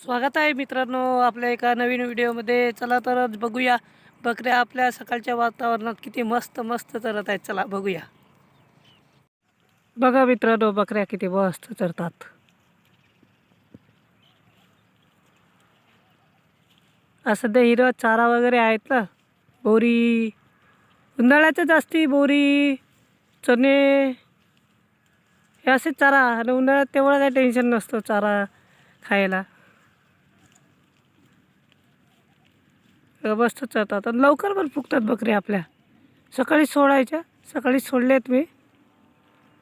स्वागत आहे मित्रांनो आपल्या एका नवीन व्हिडिओमध्ये. चला तर बघूया. बकऱ्या आपल्या सकाळच्या वातावरणात किती मस्त मस्त चरत आहेत. चला बघूया. बघा मित्रांनो बकऱ्या किती मस्त चरतात. सध्या हिरवा चारा वगैरे आहेत ना? बोरी. उन्हाळ्याचं जास्ती बोरी चणे. हे असे चारा. आणि उन्हाळ्यात तेवढं काही टेन्शन नसतं चारा खायला. व्यवस्थित मस्त चरतात आणि लवकर पण फुगतात बकऱ्या आपल्या. सकाळी सोडायच्या सकाळी सोडल्यात मी.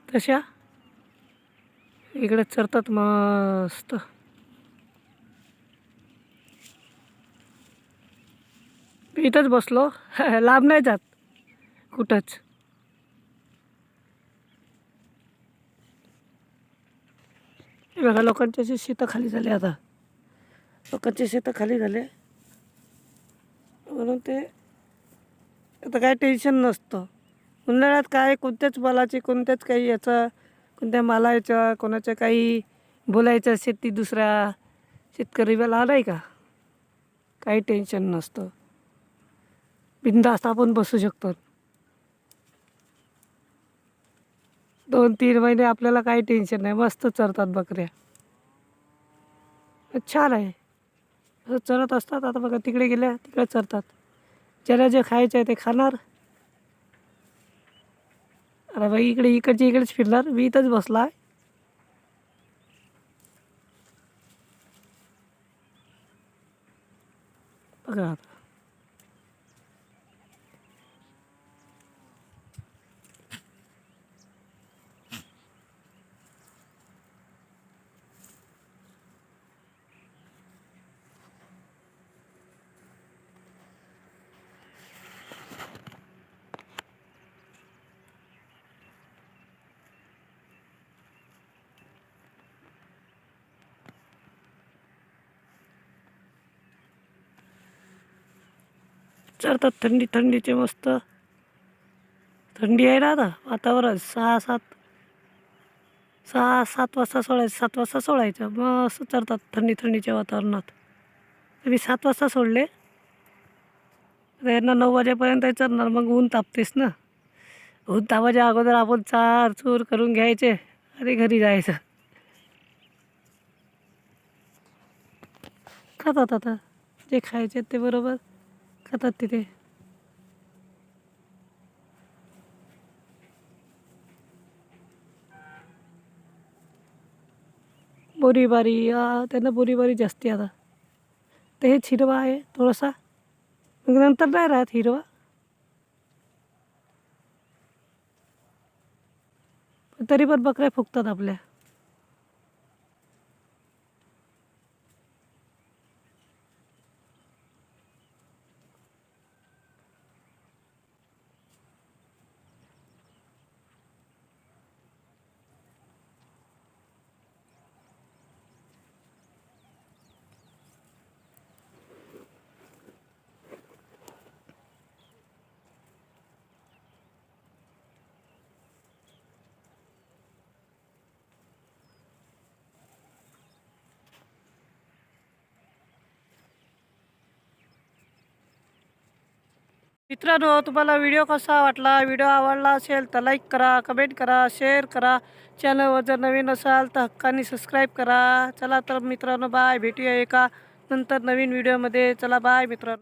तशा. इकडे चरतात मस्त. मी इथंच बसलो. लांब नाही जात. कुठंच. बघा लोकांची अशी शेतं खाली झाले आता. लोकांचे शेतं खाली झाले. म्हणून ते आता काय टेन्शन नसतं. उन्हाळ्यात काय कोणत्याच मालाची कोणत्याच काही याचा कोणत्या मालाच्या कोणाच्या काही बोलायचं शेती दुसऱ्या शेतकरीला नाही का? काही टेन्शन नसतं. बिंदास्त आपण बसू शकतो. दोन तीन महिने आपल्याला काही टेन्शन नाही. मस्त चरतात बकऱ्या. छान आहे. चरत असतात. आता बघा तिकडे गेल्या तिकडे चरतात. ज्याला जे खायचं आहे ते खाणार. अरे बाई इकडे इकडचे इकडेच फिरणार. मी इथंच बसला आहे बघा आता. चरतात थंडी थंडीचे मस्त. थंडी आहे ना आता वातावरण. सहा सात सहा सात वाजता सोडायचं सात वाजता सोडायचं. मस्त चरतात थंडी थंडीच्या वातावरणात. मी सात वाजता सोडले यांना नऊ वाजेपर्यंत चरणार मग ऊन तापतेस ना. ऊन तापाच्या अगोदर आपण चार चूर करून घ्यायचे आणि घरी जायचं. खातात आता. जे खायचे ते बरोबर. खातात तिथे. बोरीबारी त्यांना बोरीबारी जास्ती आता. तर हेच हिरवा आहे थोडासा. मग नंतर नाही राहत हिरवा. तरी पण बकऱ्या फुगतात आपल्या. मित्रांनो तुम्हाला व्हिडिओ कसा वाटला व्हिडिओ आवडला असेल तर लाईक करा कमेंट करा शेअर करा. चॅनलवर जर नवीन असाल तर हक्काने सबस्क्राईब करा. चला तर मित्रांनो बाय भेटूया एका नंतर नवीन व्हिडिओमध्ये चला बाय मित्रांनो.